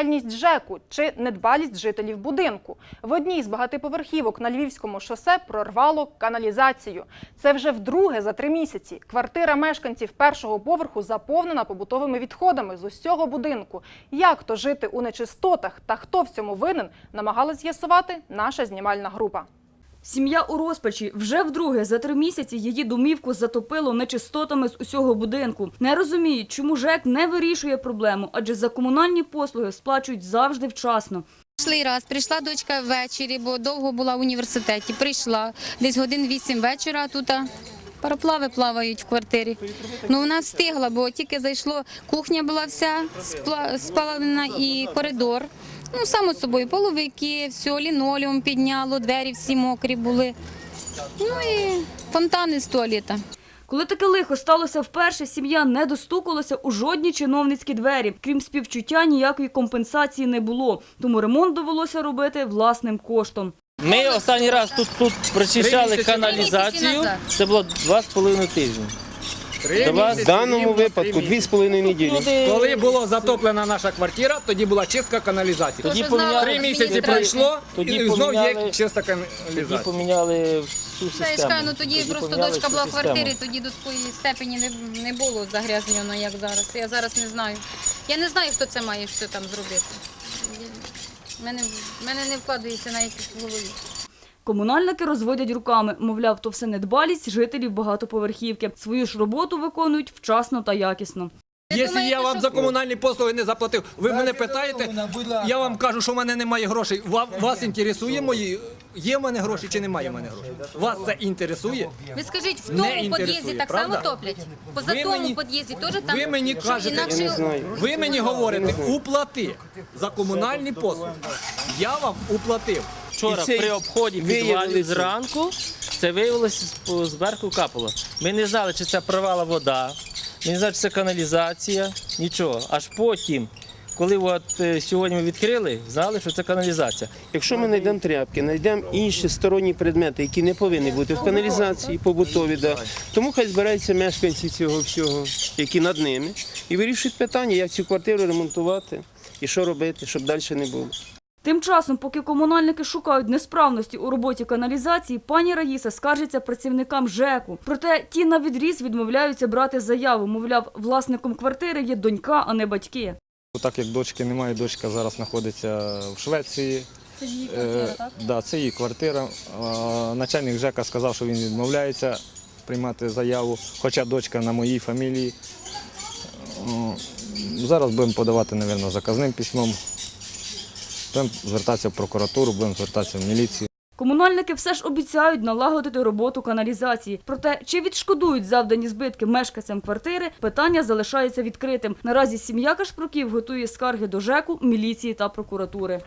бездіяльність ЖЕКу чи недбалість жителів будинку. В одній з багатоповерхівок на Львівському шосе прорвало каналізацію. Це вже вдруге за три місяці. Квартира мешканців першого поверху заповнена побутовими відходами з усього будинку. Як то жити у нечистотах та хто в цьому винен, намагалась з'ясувати наша знімальна група. Сім'я у розпачі. Вже вдруге за три місяці її домівку затопило нечистотами з усього будинку. Не розуміють, чому ЖЕК не вирішує проблему, адже за комунальні послуги сплачують завжди вчасно. Прийшли раз, прийшла дочка ввечері, бо довго була в університеті. Прийшла десь годин вісім вечора. Тут пароплави плавають в квартирі. Ну вона встигла, бо тільки зайшло. Кухня була вся спалена і коридор. Ну, само собою, половики, все, лінолеум підняло, двері всі мокрі були. Ну і фонтани з туалета. Коли таке лихо сталося вперше, сім'я не достукалася у жодні чиновницькі двері. Крім співчуття, ніякої компенсації не було. Тому ремонт довелося робити власним коштом. Ми останній раз тут, тут прочищали каналізацію. Це було два з половиною тижні. До вас В даному випадку дві з половиною неділі. Коли була затоплена наша квартира, тоді була чистка каналізації. тоді поміняли, Три місяці пройшло, Тоді і знов є чиста тоді каналізація. поміняли всю Та систему. кажу, ну тоді, просто поміняли дочка всю була в систему. квартирі, тоді до такої степені не, не було загрязнено, як зараз. Я зараз не знаю. Я не знаю, хто це має все там зробити. В Мене, мене не вкладається навіть в голові. Комунальники розводять руками, мовляв, то все недбалість жителів багатоповерхівки. Свою ж роботу виконують вчасно та якісно. Якщо я вам за комунальні послуги не заплатив, ви мене питаєте, я вам кажу, що в мене немає грошей. Вам, вас інтересує мої, є в мене гроші чи немає в мене грошей? Вас це інтересує? Ви скажіть, в тому під'їзді так правда? само топлять? Поза Ви тому мені- під'їзді теж там? Ви мені що кажете, інакше- ви мені говорите, уплати за комунальні послуги. Я вам уплатив. Вчора при обході підвалів зранку це виявилося по зверху капало. Ми не знали, чи це провала вода, ми не знали, чи це каналізація, нічого. Аж потім, коли от, е, сьогодні ми відкрили, знали, що це каналізація. Якщо ми знайдемо тряпки, знайдемо інші сторонні предмети, які не повинні бути в каналізації, побутові, да. тому хай збираються мешканці цього всього, які над ними, і вирішують питання, як цю квартиру ремонтувати і що робити, щоб далі не було. Тим часом, поки комунальники шукають несправності у роботі каналізації, пані Раїса скаржиться працівникам ЖЕКу. Проте ті на відріз відмовляються брати заяву. Мовляв, власником квартири є донька, а не батьки. Так як дочки немає, дочка зараз знаходиться в Швеції. Це її Е, да, це її квартира. Начальник ЖЕКа сказав, що він відмовляється приймати заяву, хоча дочка на моїй фамілії. Зараз будемо подавати, мабуть, заказним письмом. Будемо звертатися в прокуратуру, будемо звертатися в міліцію. Комунальники все ж обіцяють налагодити роботу каналізації. Проте, чи відшкодують завдані збитки мешканцям квартири, питання залишається відкритим. Наразі сім'я Кашпруків готує скарги до ЖЕКу, міліції та прокуратури.